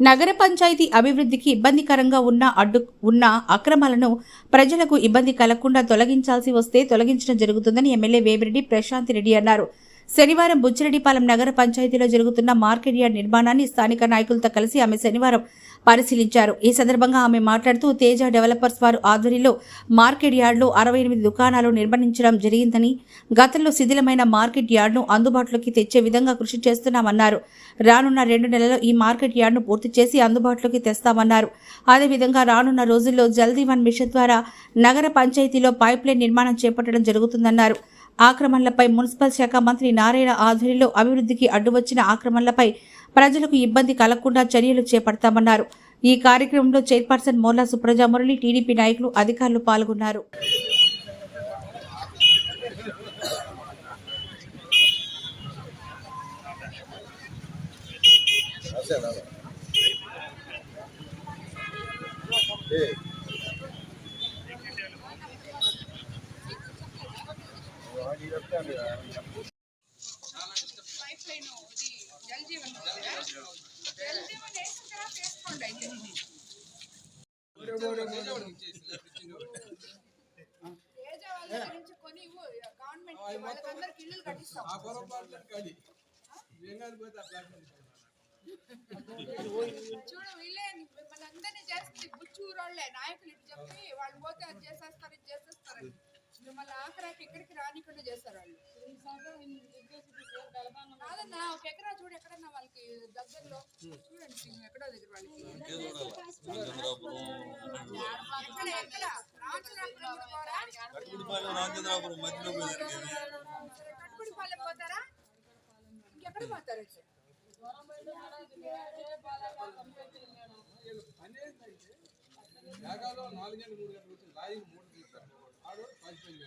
నగర పంచాయతీ అభివృద్ధికి ఇబ్బందికరంగా ఉన్న అడ్డు ఉన్న అక్రమాలను ప్రజలకు ఇబ్బంది కలగకుండా తొలగించాల్సి వస్తే తొలగించడం జరుగుతుందని ఎమ్మెల్యే వేమిరెడ్డి ప్రశాంత్ రెడ్డి అన్నారు. శనివారం బుచ్చిరెడ్డిపాలెం నగర పంచాయతీలో జరుగుతున్న మార్కెట్ యార్డ్ నిర్మాణాన్ని స్థానిక నాయకులతో కలిసి ఆమె శనివారం పరిశీలించారు. ఈ సందర్భంగా ఆమె మాట్లాడుతూ తేజ డెవలపర్స్ వారు ఆధ్వర్యంలో మార్కెట్ యార్డ్లో అరవై ఎనిమిది దుకాణాలు నిర్మించడం జరిగిందని గతంలో శిథిలమైన మార్కెట్ యార్డ్ను అందుబాటులోకి తెచ్చే విధంగా కృషి చేస్తున్నామన్నారు. రానున్న రెండు నెలల్లో ఈ మార్కెట్ యార్డ్ను పూర్తి చేసి అందుబాటులోకి తెస్తామన్నారు. అదేవిధంగా రానున్న రోజుల్లో జల్దీవన్ మిషన్ ద్వారా నగర పంచాయతీలో పైప్ లైన్ నిర్మాణం చేపట్టడం జరుగుతుందన్నారు. ఆక్రమణలపై మున్సిపల్ శాఖ మంత్రి నారాయణ ఆధ్వర్యంలో అభివృద్ధికి అడ్డువచ్చిన ఆక్రమణలపై ప్రజలకు ఇబ్బంది కలగకుండా చర్యలు చేపడతామన్నారు. ఈ కార్యక్రమంలో చైర్పర్సన్ మోర్లా సుప్రజా మురళి టీడీపీ నాయకులు అధికారులు పాల్గొన్నారు. చూడు వీళ్ళే మనందరినీ చేస్తుంది చేస్తుంది వాళ్ళే నాయకులు ఇటు చెప్పి వాళ్ళు పోతే అది చేసేస్తారు ఇది చేసేస్తారు మిమ్మల్ని ఆఖరాకి ఎక్కడికి రానికుండా చేస్తారు వాళ్ళు. కాదన్నా ఒక ఎకరా చూడు ఎక్కడన్నా వాళ్ళకి దగ్గరలో చూడండి ఎక్కడో దగ్గర వాళ్ళకి. కట్టుబడిపాలెం పోతారా? ఇంకెక్కడ పోతారు నాలుగేళ్ళు మూడు గంటలు వచ్చింది లారీ మూడు తీస్తారు ఆడు పదిపోయింది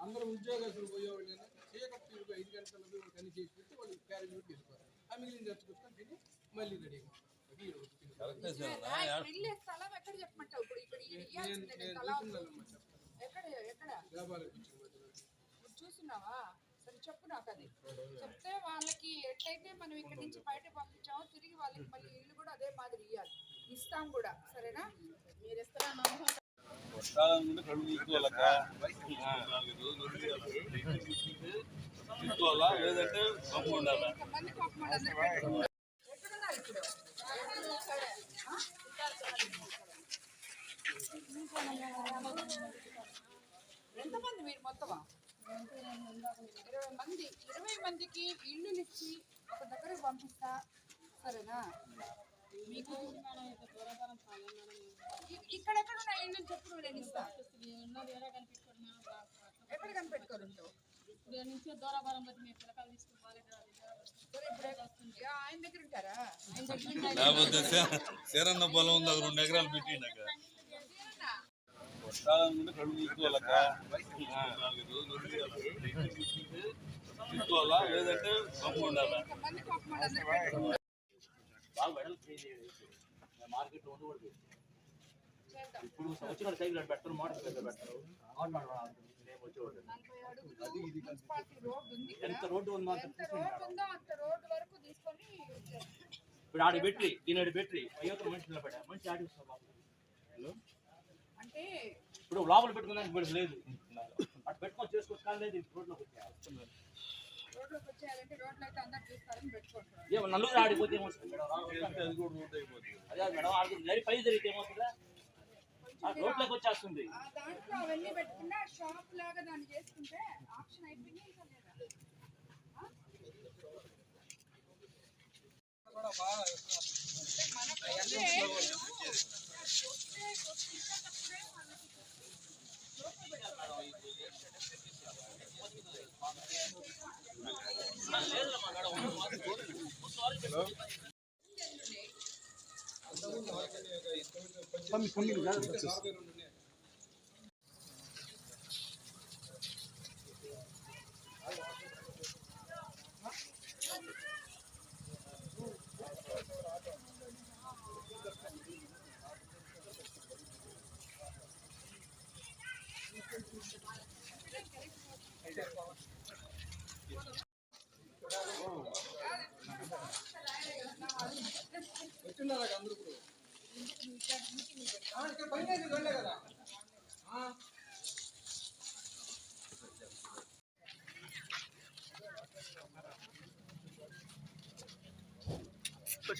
అందరూ ఉద్యోగస్తులు పోయేవాళ్ళు చీకటి తిరిగి ఐదు గంటలకు కని చేసి పెట్టి వాళ్ళు క్యారేజ్ పెట్టి వెళ్ళిపోతారు. ఆ మిగిలిన తెచ్చుకొస్తాం తిని మళ్ళీ. ఇప్పుడు? చూస్తున్నావా? సరే చెప్పు నాకు అది. చెప్తే వాళ్ళకి ఎట్లయితే మనం ఇక్కడ నుంచి బయట పంపించామో తిరిగి వాళ్ళకి మళ్ళీ ఇల్లు కూడా అదే మాదిరి ఇవ్వాలి ఇస్తాం కూడా. సరేనా? మీరు ఇస్తారా? కళ్ళు తీసుకోవాలక్క నాలుగు రోజులు తీసుకోవాలా? లేదంటే ఉండాలా? ఎంతమంది మీరు మొత్తమా? ఇరవై మంది. ఇరవై మందికి ఇల్లులు ఇచ్చి ఒక దగ్గరకు పంపిస్తా. సరేనా? మీకు ఇల్లు చెప్పు నేను ఇస్తా ఎక్కడ కనిపెట్టుకోరు ఆయన దగ్గర ఉంటారా? లేకపోతే పొలం ఉంది రెండు ఎకరాలు పెట్టిండక కళ్ళు తీసుకోవాలక్క నాలుగు రోజులు. తీసుకోవాలా? లేదంటే పంపు ఉండాలా. మార్కెట్. ఇప్పుడు వచ్చిన సైకిల్ అటు పెట్టరు మోటార్ సైకిల్ పెట్టరు. ఎంత రోడ్డు ఉందో ఇప్పుడు ఆడ పెట్టి దీని ఆడ పెట్టి అయ్యోతో మనిషి నిలబెట్టా మనిషి ఆడి అంటే ఇప్పుడు లోపల పెట్టుకున్నానికి ఇప్పుడు లేదు. అటు పెట్టుకొని చేసుకోవచ్చు కానీ లేదు రోడ్లోకి వచ్చేయాలి. నలుగురు ఆడిపోతే ఏమొస్తుంది మేడం? అది కూడా రోడ్ అయిపోతుంది. అదే మేడం ఆడుతుంది జరి పై జరిగితే ఏమవుతుందా రోడ్లకు వచ్చేస్తుంది. దాంట్లో అవన్నీ పెట్టుకున్నా షాప్ లాగా దాన్ని ఆప్షన్ అయిపోయింది ఇంకా లేదా? familiarizar com pessoas.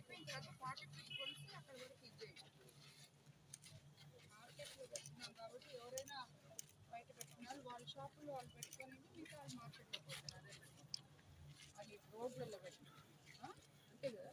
అయిపోయిన తర్వాత పాకెట్ కొలిసి అక్కడ వరకు ఇచ్చేయండి మార్కెట్లో పెట్టుకున్నాం కాబట్టి ఎవరైనా బయట పెట్టుకున్నారు వాళ్ళ షాపులో వాళ్ళు పెట్టుకొని మిగతా వాళ్ళు మార్కెట్లో పోతున్నారు అది రోడ్లలో పెట్టి అంతే కదా